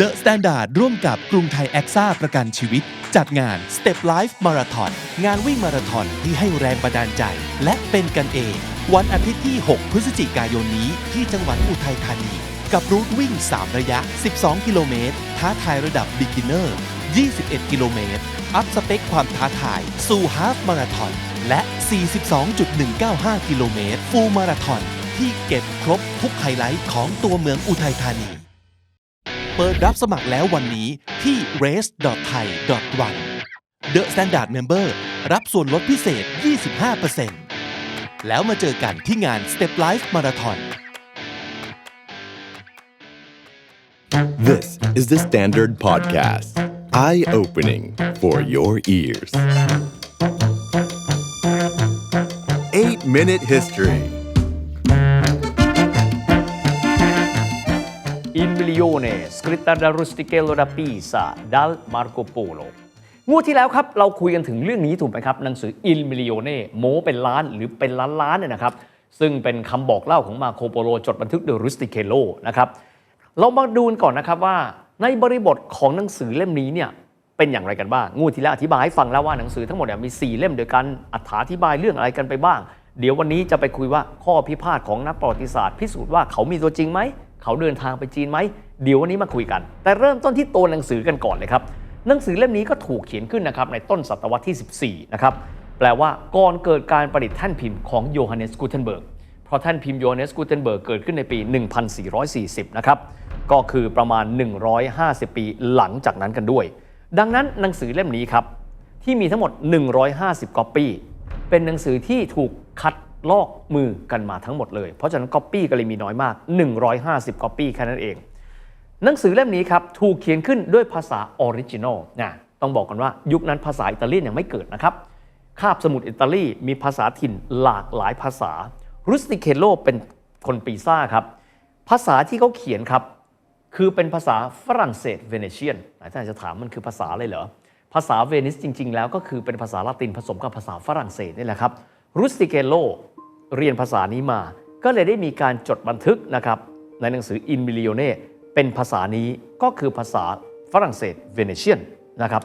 The Standard ร่วมกับกรุงไทยแอคซ่าประกันชีวิต จัดงาน Step Life Marathon งานวิ่งมาราธอนที่ให้แรงบันดาลใจ และเป็นกันเอง วันอาทิตย์ที่ 6 พฤศจิกายนนี้ที่จังหวัดอุทัยธานี กับรูทวิ่ง 3 ระยะ 12 กิโลเมตร ท้าทายระดับ Beginner 21 กิโลเมตร อัพสเปคความท้าทาย สู่ฮาฟมาราธอนและ 42.195 กิโลเมตร ฟูลมาราธอนที่เก็บครบทุกไฮไลท์ของตัวเมืองอุทัยธานี เปิดรับสมัครแล้ววันนี้ที่ race.thai.one The Standard Member รับส่วนลดพิเศษ 25%แล้วมาเจอกันที่งาน Step Life Marathon This is the Standard Podcast. Eye opening for your ears. Eight Minute History. In milione scritta da Rustichello da Pisa dal Marco Polo งวดที่แล้วครับ เราคุยกันถึงเรื่องนี้ถูกไหมครับ หนังสือ In milione โมเป็นล้านหรือเป็นล้านล้านเนี่ยนะครับ ซึ่งเป็นคำบอกเล่าของมาโคโปโลจดบันทึกโดย Rustichello นะครับ เรามาดูกันก่อนนะครับว่าในบริบทของหนังสือเล่มนี้เนี่ยเป็นอย่างไรกันบ้าง งูที่แล้วอธิบายให้ฟังแล้วว่าหนังสือทั้งหมดเนี่ยมี 4 เล่มเดียวกันอธิบายเรื่องอะไรกันไปบ้าง เดี๋ยววันนี้จะไปคุยว่าข้อพิพาทของนักประวัติศาสตร์ พิสูจน์ว่าเขามีตัวจริงไหม เขาเดินทางไปจีนไหมเดี๋ยววันนี้มาคุยกัน แต่เริ่มต้นที่ตัวหนังสือกันก่อนเลยครับหนังสือเล่มนี้ก็ถูกเขียนขึ้นนะครับในต้นศตวรรษที่ 14 นะครับแปลว่าก่อนเกิดการประดิษฐ์แท่นพิมพ์ของโยฮันเนสกูเทนเบิร์กเพราะแท่นพิมพ์โยฮันเนสกูเทนเบิร์กเกิดขึ้นในปี 1440 นะครับก็คือประมาณ 150 ปีหลังจากนั้นกันด้วย ดังนั้นหนังสือเล่มนี้ครับที่มีทั้งหมด 150ก๊อปปี้เป็นหนังสือที่ถูกคัด ลอกมือกันมาทั้งหมดเลย เพราะฉะนั้นก๊อปปี้ก็เลยมีน้อยมาก 150ก๊อปปี้แค่นั้นเอง หนังสือเล่มนี้ครับถูกเขียนขึ้นด้วยภาษาออริจินอลนะต้องบอกกันว่ายุคนั้นภาษาอิตาเลียนยังไม่เกิดนะครับคาบสมุทรอิตาลีมีภาษาถิ่นหลากหลายภาษารุสติเคโลเป็นคนปีซ่าครับ ภาษาที่เขาเขียนครับ คือเป็นภาษาฝรั่งเศสเวเนเชียนหลายท่านอาจจะถามมันคือภาษาอะไรเหรอ ภาษาเวนิสจริง ๆ แล้วก็คือเป็นภาษาละตินผสมกับภาษาฝรั่งเศสนี่แหละครับรุสติเกโล เรียนภาษานี้มา ก็เลยได้มีการจดบันทึกนะครับในหนังสืออินมิลิโอเน่เป็นภาษานี้ก็คือภาษาฝรั่งเศสเวเนเชียนนะครับ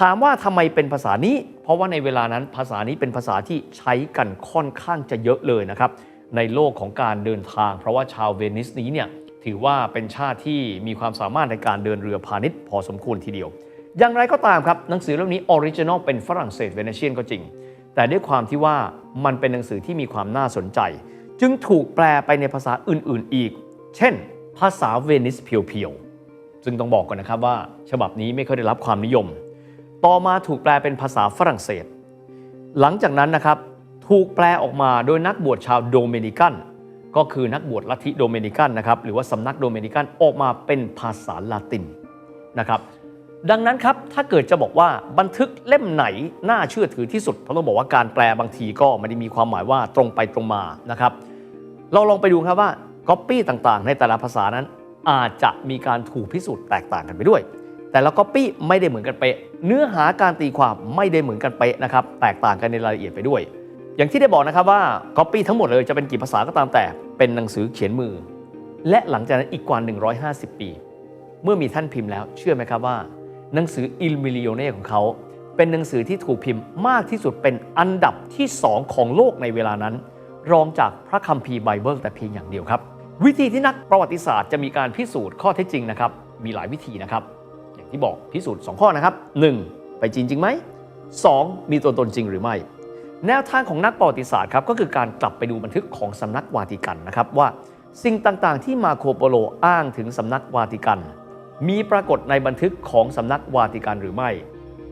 ถามว่าทำไมเป็นภาษานี้ เพราะว่าในเวลานั้นภาษานี้เป็นภาษาที่ใช้กันค่อนข้างจะเยอะเลยนะครับในโลกของการเดินทาง เพราะว่าชาวเวนิสนี้เนี่ยถือว่าเป็นชาติที่มีความสามารถในการเดินเรือพาณิชย์พอสมควรทีเดียว อย่างไรก็ตามครับหนังสือเล่มนี้ออริจินอลเป็นฝรั่งเศสเวเนเชียนก็จริง แต่ด้วยความที่ว่ามันเป็นหนังสือที่มีความน่าสนใจ จึงถูกแปลไปในภาษาอื่น ๆ อีก เช่น ภาษาเวนิสเพียวๆ ซึ่งต้องบอกก่อนนะครับว่า ฉบับนี้ไม่ค่อยได้รับความนิยม ต่อมาถูกแปลเป็นภาษาฝรั่งเศส หลังจากนั้นนะครับถูกแปลออกมาโดยนักบวชชาวโดเมนิกัน ก็คือนักบวชลัทธิโดเมนิกันนะครับหรือว่าสำนักโดเมนิกันออกมาเป็นภาษาลาตินนะครับ ดังนั้นครับ ถ้าเกิดจะบอกว่าบันทึกเล่มไหนน่าเชื่อถือที่สุดเพราะต้องบอกว่าการแปลบางทีก็ไม่ได้มีความหมายว่าตรงไปตรงมานะครับ เราลองไปดูครับว่าก๊อปปี้ต่างๆ ในแต่ละภาษานั้น อาจจะมีการถูกพิสูจน์แตกต่างกันไปด้วย แต่ละก๊อปปี้ไม่ได้เหมือนกันเป๊ะเนื้อหาการตีความไม่ได้เหมือนกันเป๊ะนะครับแตกต่างกันในรายละเอียดไปด้วย อย่างที่ได้บอกนะครับว่าก๊อปปี้ทั้งหมดเลยจะเป็นกี่ภาษาก็ตามแต่เป็นหนังสือเขียนมือ และหลังจากนั้นอีกกว่า 150 ปี เมื่อมีท่านพิมพ์แล้วเชื่อไหมครับว่า หนังสืออิลมิลิโอเน่ของเขา เป็นหนังสือที่ถูกพิมพ์มากที่สุดเป็นอันดับที่2ของโลกในเวลานั้น รองจากพระคัมภีร์ไบเบิลแต่เพียงอย่างเดียวครับ วิธีที่นักประวัติศาสตร์จะมีการพิสูจน์ข้อเท็จจริงนะครับมีหลายวิธีนะครับ อย่างที่บอกพิสูจน์ 2 ข้อนะครับ 1. ไปจีนจริงไหม 2. มีตัวตนจริงหรือไม่ แนวทางของนักประวัติศาสตร์ครับก็คือการกลับไปดูบันทึกของสำนักวาติกันนะครับว่าสิ่งต่างๆ ที่มาโคโปโลอ้างถึงสำนักวาติกัน มีปรากฏในบันทึกของสำนักวาติกันหรือไม่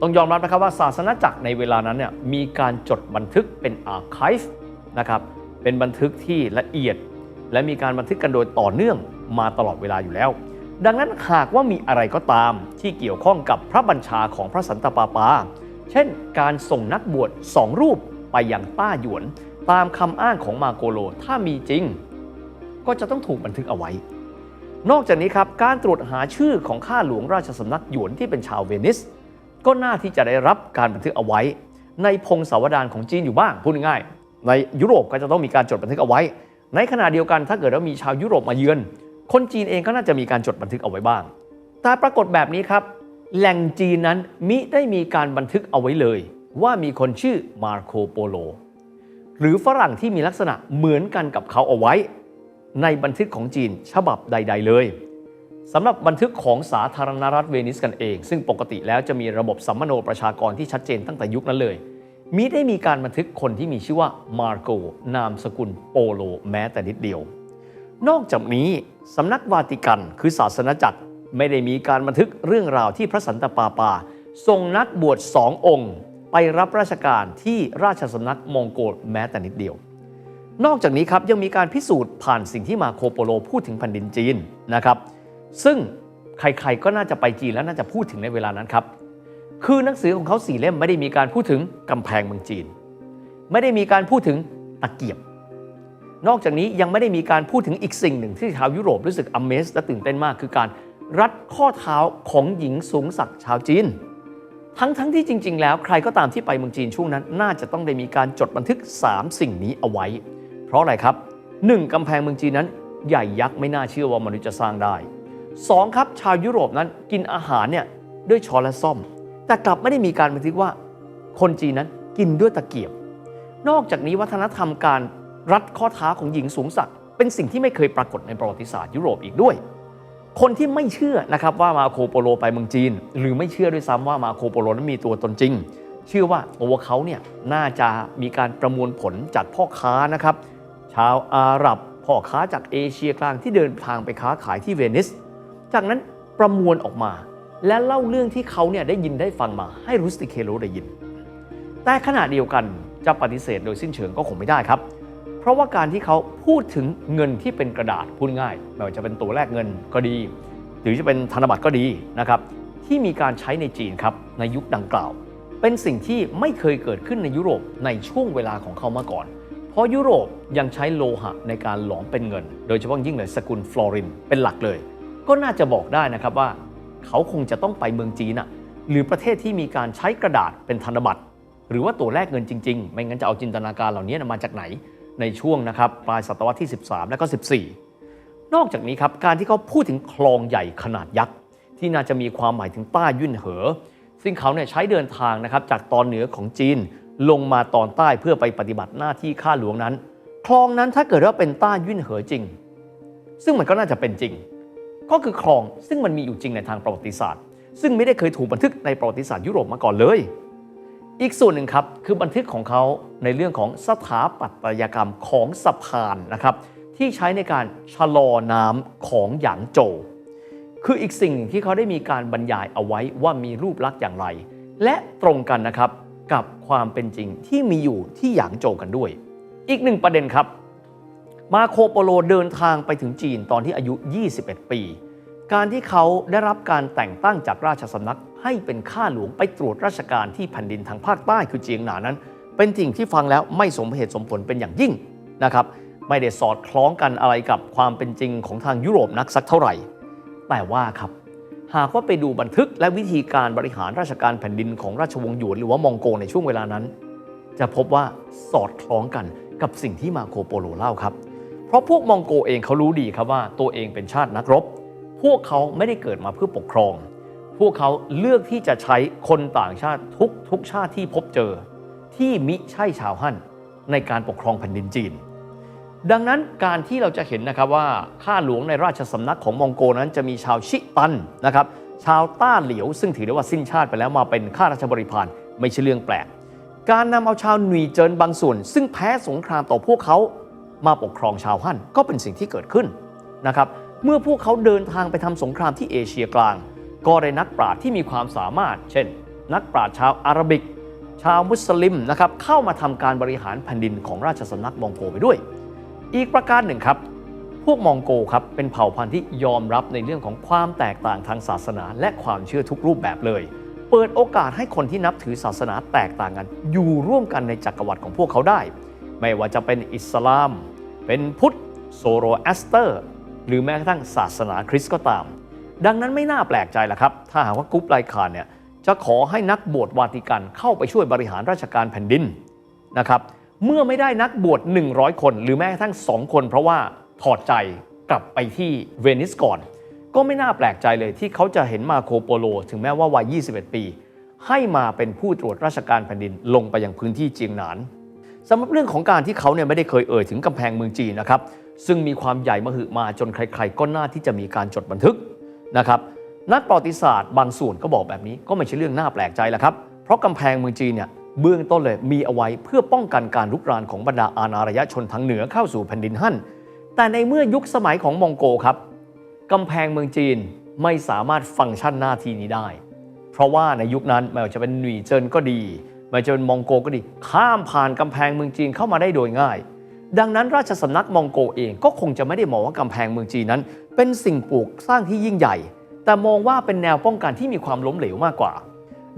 ต้องยอมรับนะครับว่าศาสนาจักรในเวลานั้นเนี่ยมีการจดบันทึกเป็นอาร์คีฟนะครับเป็นบันทึกที่ละเอียด และมีการบันทึกกันโดยต่อเนื่องมาตลอดเวลาอยู่แล้ว ดังนั้นหากว่ามีอะไรก็ตามที่เกี่ยวข้องกับพระบัญชาของพระสันตะปาปา เช่น การส่งนักบวชสองรูปไปยังต้าหยวน ตามคำอ้างของมาโกโลถ้ามีจริง ก็จะต้องถูกบันทึกเอาไว้ นอกจากนี้ครับการตรวจหาชื่อของข้าหลวงราชสำนักหยวนที่เป็นชาวเวนิส ก็น่าที่จะได้รับการบันทึกเอาไว้ ในพงศาวดารของจีนอยู่บ้างพูดง่ายในยุโรปก็จะต้องมีการจดบันทึกเอาไว้ ในขณะเดียวกันถ้าเกิดว่ามีชาวยุโรปมาเยือน คนจีนเองก็น่าจะมีการจดบันทึกเอาไว้บ้าง แต่ปรากฏแบบนี้ครับ แหล่งจีนนั้นมิได้มีการบันทึกเอาไว้เลย ว่ามีคนชื่อมาโคโปโล หรือฝรั่งที่มีลักษณะเหมือนกันกับเขาเอาไว้ ในบันทึกของจีนฉบับใด ๆ เลยสำหรับบันทึกของสาธารณรัฐเวนิสกันเอง ซึ่งปกติแล้วจะมีระบบสัมมโนประชากรที่ชัดเจนตั้งแต่ยุคนั้นเลยมิได้มีการบันทึกคนที่มีชื่อว่ามาร์โกนามสกุลโปโลแม้แต่นิดเดียว นอกจากนี้สำนักวาติกันคือศาสนาจักรไม่ได้มีการบันทึกเรื่องราวที่พระสันตะปาปาส่งนักบวชสององค์ ไปรับราชการที่ราชสำนักมองโกลแม้แต่นิดเดียว นอกจากนี้ครับยังมีการพิสูจน์ผ่านสิ่งที่มาโคโปโลพูดถึงแผ่นดินจีนนะครับ ซึ่งใครๆก็น่าจะไปจีนแล้วน่าจะพูดถึงในเวลานั้นครับ คือหนังสือของเขาสี่เล่มไม่ได้มีการพูดถึงกำแพงเมืองจีน ไม่ได้มีการพูดถึงตะเกียบ นอกจากนี้ยังไม่ได้มีการพูดถึงอีกสิ่งหนึ่งที่ชาวยุโรปรู้สึก Amaze และตื่นเต้นมากคือการรัดข้อเท้าของหญิงสูงศักดิ์ชาวจีน ทั้งทั้งที่จริง ๆ แล้วใครก็ตามที่ไปเมืองจีนช่วงนั้น น่าจะต้องได้มีการจดบันทึก 3 สิ่งนี้เอาไว้ ราะอะไรครับ 1. กำแพงเมืองจีนนั้น ใหญ่ยักษ์ไม่น่าเชื่อว่ามนุษย์จะสร้างได้ 2. ครับชาวยุโรปนั้นกินอาหารเนี่ยด้วยช้อนและซ่อม แต่กลับไม่ได้มีการบันทึกว่า คนจีนนั้นกินด้วยตะเกียบ นอกจากนี้วัฒนธรรมการรัดข้อเท้าของหญิงสูงศักดิ์เป็นสิ่งที่ไม่เคยปรากฏในประวัติศาสตร์ยุโรปอีกด้วย คนที่ไม่เชื่อนะครับว่ามาโคโปโลไปเมืองจีน หรือไม่เชื่อด้วยซ้ำว่ามาโคโปโลนั้นมีตัวตนจริง เชื่อว่าตัวเขาเนี่ยน่าจะมีการประมวลผลจากพ่อค้านะครับ ชาวอาหรับพ่อค้าจากเอเชียกลางที่เดินทางไปค้าขายที่เวนิส จากนั้นประมวลออกมา และเล่าเรื่องที่เขาเนี่ยได้ยินได้ฟังมาให้รุสติเคโลได้ยิน แต่ขณะเดียวกันจะปฏิเสธโดยสิ้นเชิงก็คงไม่ได้ครับ เพราะว่าการที่เขาพูดถึงเงินที่เป็นกระดาษพูดง่ายไม่ว่าจะเป็นตัวแลกเงินก็ดี หรือจะเป็นธนบัตรก็ดีนะครับที่มีการใช้ในจีนครับในยุคดังกล่าว เป็นสิ่งที่ไม่เคยเกิดขึ้นในยุโรปในช่วงเวลาของเขามาก่อน เพราะยุโรปยังใช้โลหะในการหลอมเป็นเงิน โดยเฉพาะยิ่งเลยสกุลฟลอรินเป็นหลักเลย ก็น่าจะบอกได้นะครับว่า เขาคงจะต้องไปเมืองจีนอะหรือประเทศที่มีการใช้กระดาษเป็นธนบัตรหรือว่าตัวแลกเงินจริงๆ ไม่งั้นจะเอาจินตนาการเหล่านี้มาจากไหนในช่วงนะครับปลายศตวรรษที่ 13 และก็ 14 นอกจากนี้ครับการที่เขาพูดถึงคลองใหญ่ขนาดยักษ์ที่น่าจะมีความหมายถึงต้ายุ่นเหอ ซึ่งเขาเนี่ยใช้เดินทางนะครับจากตอนเหนือของจีน ลงมาตอนใต้เพื่อไปปฏิบัติหน้าที่ข้าหลวงนั้น คลองนั้นถ้าเกิดว่าเป็นต้ายุ่นเหอจริง ซึ่งมันก็น่าจะเป็นจริง ก็คือคลองซึ่งมันมีอยู่จริงในทางประวัติศาสตร์ ซึ่งไม่ได้เคยถูกบันทึกในประวัติศาสตร์ยุโรปมาก่อนเลย อีกส่วนหนึ่งครับคือบันทึกของเขาในเรื่องของสถาปัตยกรรมของสะพานนะครับที่ใช้ในการชะลอน้ำของหยางโจวคืออีกสิ่งหนึ่งที่เขาได้มีการบรรยายเอาไว้ว่ามีรูปลักษณ์อย่างไร และตรงกันนะครับ กับความเป็นจริงที่มีอยู่ที่หยางโจวกันด้วย อีกหนึ่งประเด็นครับ มาโคโปโลเดินทางไปถึงจีนตอนที่อายุ 21 ปี การที่เขาได้รับการแต่งตั้งจากราชสำนักให้เป็นข้าหลวงไปตรวจราชการที่แผ่นดินทางภาคใต้คือเจียงหนานั้น เป็นสิ่งที่ฟังแล้วไม่สมเหตุสมผลเป็นอย่างยิ่งนะครับไม่ได้สอดคล้องกันอะไรกับความเป็นจริงของทางยุโรปนักสักเท่าไหร่ แต่ว่าครับ หากว่าไปดูบันทึกและวิธีการบริหารราชการแผ่นดินของราชวงศ์หยวนหรือว่ามองโกในช่วงเวลานั้น จะพบว่าสอดคล้องกันกับสิ่งที่มาโคโปโลเล่าครับ เพราะพวกมองโกเองเขารู้ดีครับว่าตัวเองเป็นชาตินักรบ พวกเขาไม่ได้เกิดมาเพื่อปกครอง พวกเขาเลือกที่จะใช้คนต่างชาติทุกทุกชาติที่พบเจอ ที่มิใช่ชาวฮั่นในการปกครองแผ่นดินจีน ดังนั้นการที่เราจะเห็นนะครับว่าข้าหลวงในราชสำนักของมองโกนั้นจะมีชาวชิตันนะครับชาวต้าเหลียว ซึ่งถือได้ว่าสิ้นชาติไปแล้วมาเป็นข้าราชบริพารไม่ใช่เรื่องแปลก การนำเอาชาวหนุยเจินบางส่วน ซึ่งแพ้สงครามต่อพวกเขามาปกครองชาวฮั่นก็เป็นสิ่งที่เกิดขึ้นนะครับเมื่อพวกเขาเดินทางไปทำสงครามที่เอเชียกลาง ก็ได้นักปราชญ์ที่มีความสามารถ เช่น นักปราชญ์ชาวอาหรับิก ชาวมุสลิมนะครับเข้ามาทำการบริหารแผ่นดินของราชสำนักมองโกไปด้วย อีกประการหนึ่งครับ พวกมองโกครับเป็นเผ่าพันธุ์ที่ยอมรับในเรื่องของความแตกต่างทางศาสนา และความเชื่อทุกรูปแบบเลย เปิดโอกาสให้คนที่นับถือศาสนาแตกต่างกัน อยู่ร่วมกันในจักรวรรดิของพวกเขาได้ ไม่ว่าจะเป็นอิสลาม เป็นพุทธโซโรแอสเตอร์ หรือแม้กระทั่งศาสนาคริสต์ก็ตาม ดังนั้นไม่น่าแปลกใจละครับ ถ้าหากว่ากรุ๊ปไลคานเนี่ยจะขอให้นักบวชวาติกันเข้าไปช่วยบริหารราชการแผ่นดินนะครับ เมื่อไม่ได้นักบวช 100 คน หรือแม้กระทั่ง 2 คน เพราะว่าถอดใจกลับไปที่เวนิสก่อน ก็ไม่น่าแปลกใจเลยที่เขาจะเห็นมาโคโปโล ถึงแม้ว่าวัย 21 ปี ให้มาเป็นผู้ตรวจราชการแผ่นดินลงไปยังพื้นที่จีงหนานสำหรับเรื่องของการที่เขาเนี่ยไม่ได้เคยเอ่ยถึงกำแพงเมืองจีนนะครับซึ่งมีความใหญ่มหึมาจนใคร ๆ ก็น่าที่จะมีการจดบันทึกนะครับนักประวัติศาสตร์บางส่วนก็บอกแบบนี้ก็ไม่ใช่เรื่องน่าแปลกใจแล้วครับเพราะกำแพงเมืองจีนเนี่ย เบื้องต้นเลยมีเอาไว้เพื่อป้องกันการลุกรานของบรรดาอาณาอารยชนทางเหนือเข้าสู่แผ่นดินฮั่น แต่ในเมื่อยุคสมัยของมองโกครับกำแพงเมืองจีนไม่สามารถฟังก์ชันหน้าที่นี้ได้ เพราะว่าในยุคนั้นไม่ว่าจะเป็นหนุ่ยเจินก็ดีไม่ว่าจะเป็นมองโกก็ดี ข้ามผ่านกำแพงเมืองจีนเข้ามาได้โดยง่าย ดังนั้นราชสำนักมองโกเองก็คงจะไม่ได้มองว่ากำแพงเมืองจีนนั้น เป็นสิ่งปลูกสร้างที่ยิ่งใหญ่ แต่มองว่าเป็นแนวป้องกันที่มีความล้มเหลวมากกว่า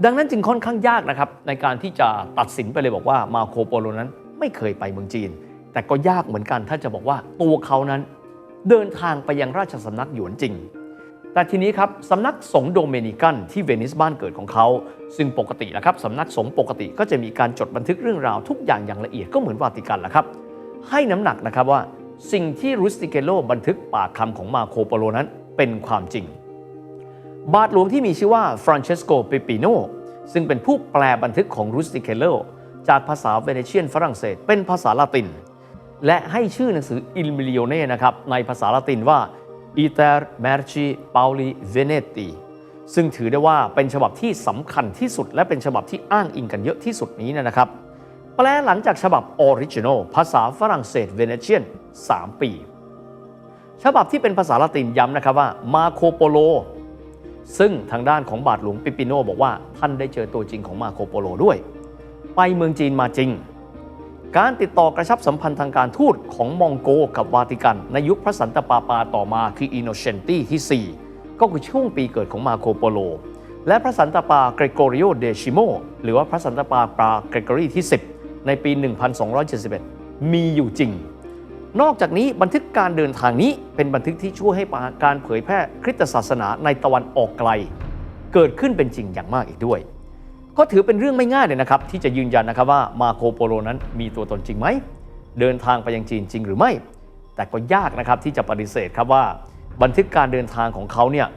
ดังนั้นจึงค่อนข้างยากนะครับในการที่จะตัดสินไปเลยบอกว่ามาโคโปโลนั้นไม่เคยไปเมืองจีน แต่ก็ยากเหมือนกันถ้าจะบอกว่าตัวเขานั้นเดินทางไปยังราชสำนักหยวนจริง แต่ทีนี้ครับสำนักสงฆ์โดเมนิกันที่เวนิสบ้านเกิดของเขา ซึ่งปกตินะครับสำนักสงฆ์ปกติก็จะมีการจดบันทึกเรื่องราวทุกอย่างอย่างละเอียดก็เหมือนวาติกันแหละครับ ให้น้ำหนักนะครับว่าสิ่งที่รุสติเกโลบันทึกปากคำของมาโคโปโลนั้นเป็นความจริง บาทหลวงที่มีชื่อว่าฟรานเชสโกเปปิโนซึ่งเป็นผู้แปลบันทึกของรุสติเคโลจากภาษาเวเนเชียนฝรั่งเศส เป็นภาษาละติน และให้ชื่อหนังสือ Il Milione นะครับในภาษาละตินว่า Iter Merci Pauli Veneti ซึ่งถือได้ว่าเป็นฉบับที่สำคัญที่สุด และเป็นฉบับที่อ้างอิงกันเยอะที่สุดนี้นะครับ แปลหลังจากฉบับออริจินอลภาษาฝรั่งเศสเวเนเชียน 3 ปี ฉบับที่เป็นภาษาละตินย้ำนะครับว่ามาโคโปโล ซึ่งทางด้านของบาทหลวงปิปิโนบอกว่าท่านได้เจอตัวจริงของมาโคโปโลด้วย ไปเมืองจีนมาจริง การติดต่อกระชับสัมพันธ์ทางการทูตของมองโกกับวาติกัน ในยุคพระสันตะปาปาต่อมาคืออินโนเชนตีที่ 4 ก็คือช่วงปีเกิดของมาโคโปโล และพระสันตะปาเกรโกริโอเดชิโมหรือว่าพระสันตะปาปาเกรโกรีที่ 10 ในปี 1271 มีอยู่จริง นอกจากนี้บันทึกการเดินทางนี้เป็นบันทึกที่ช่วยให้การเผยแพร่คริสตศาสนาในตะวันออกไกล เกิดขึ้นเป็นจริงอย่างมากอีกด้วย ก็ถือเป็นเรื่องไม่ง่ายเลยนะครับ ที่จะยืนยันนะครับว่ามาโคโปโลนั้นมีตัวตนจริงไหมเดินทางไปยังจีนจริงหรือไม่ แต่ก็ยากนะครับที่จะปฏิเสธครับว่า บันทึกการเดินทางของเขาเนี่ย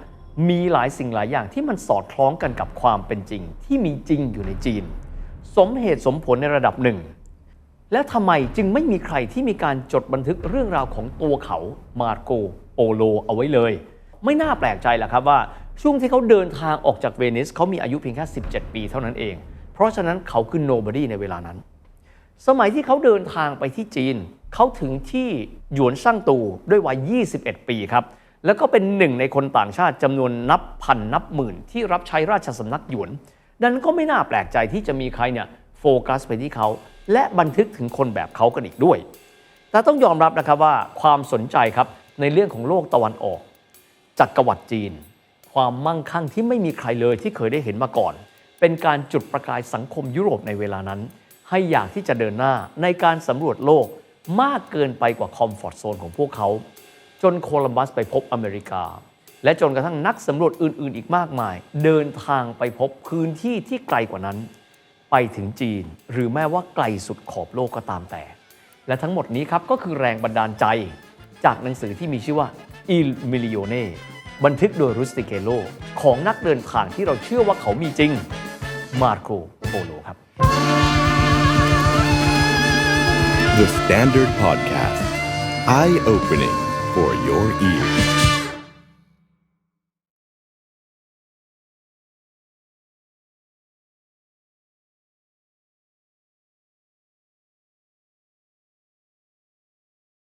มีหลายสิ่งหลายอย่างที่มันสอดคล้องกันกับความเป็นจริง ที่มีจริงอยู่ในจีน สมเหตุสมผลในระดับหนึ่ง แล้วทำไมจึงไม่มีใครที่มีการจดบันทึกเรื่องราวของตัวเขามาโกโปโลเอาไว้เลย ไม่น่าแปลกใจแหละครับว่า ช่วงที่เขาเดินทางออกจากเวนิสเขามีอายุเพียงแค่ 17 ปีเท่านั้นเอง เพราะฉะนั้นเขาคือ nobody ในเวลานั้น สมัยที่เขาเดินทางไปที่จีน เขาถึงที่หยวนซ่างตูด้วยวัย 21 ปีครับแล้วก็เป็นหนึ่งในคนต่างชาติจำนวนนับพันนับหมื่นที่รับใช้ราชสำนักหยวนดังนั้นก็ไม่น่าแปลกใจที่จะมีใครเนี่ย โฟกัสไปที่เขา และบันทึกถึงคนแบบเขากันอีกด้วย แต่ต้องยอมรับนะครับว่าความสนใจครับในเรื่องของโลกตะวันออก จักรวรรดิจีน ความมั่งคั่งที่ไม่มีใครเลยที่เคยได้เห็นมาก่อน เป็นการจุดประกายสังคมยุโรปในเวลานั้น ให้อยากที่จะเดินหน้าในการสำรวจโลกมากเกินไปกว่าคอมฟอร์ทโซนของพวกเขา จนโคลัมบัสไปพบอเมริกา และจนกระทั่งนักสำรวจอื่นๆ อีกมากมาย เดินทางไปพบพื้นที่ที่ไกลกว่านั้น ไปถึงจีน หรือแม้ว่าไกลสุดขอบโลกก็ตามแต่ และทั้งหมดนี้ครับก็คือแรงบันดาลใจ จากหนังสือที่มีชื่อว่า Il Milione บันทึกโดยรุสติเกโล ของนักเดินทางที่เราเชื่อว่าเขามีจริง มาโ o โปโลครับ The Standard Podcast. Eye opening for your ears.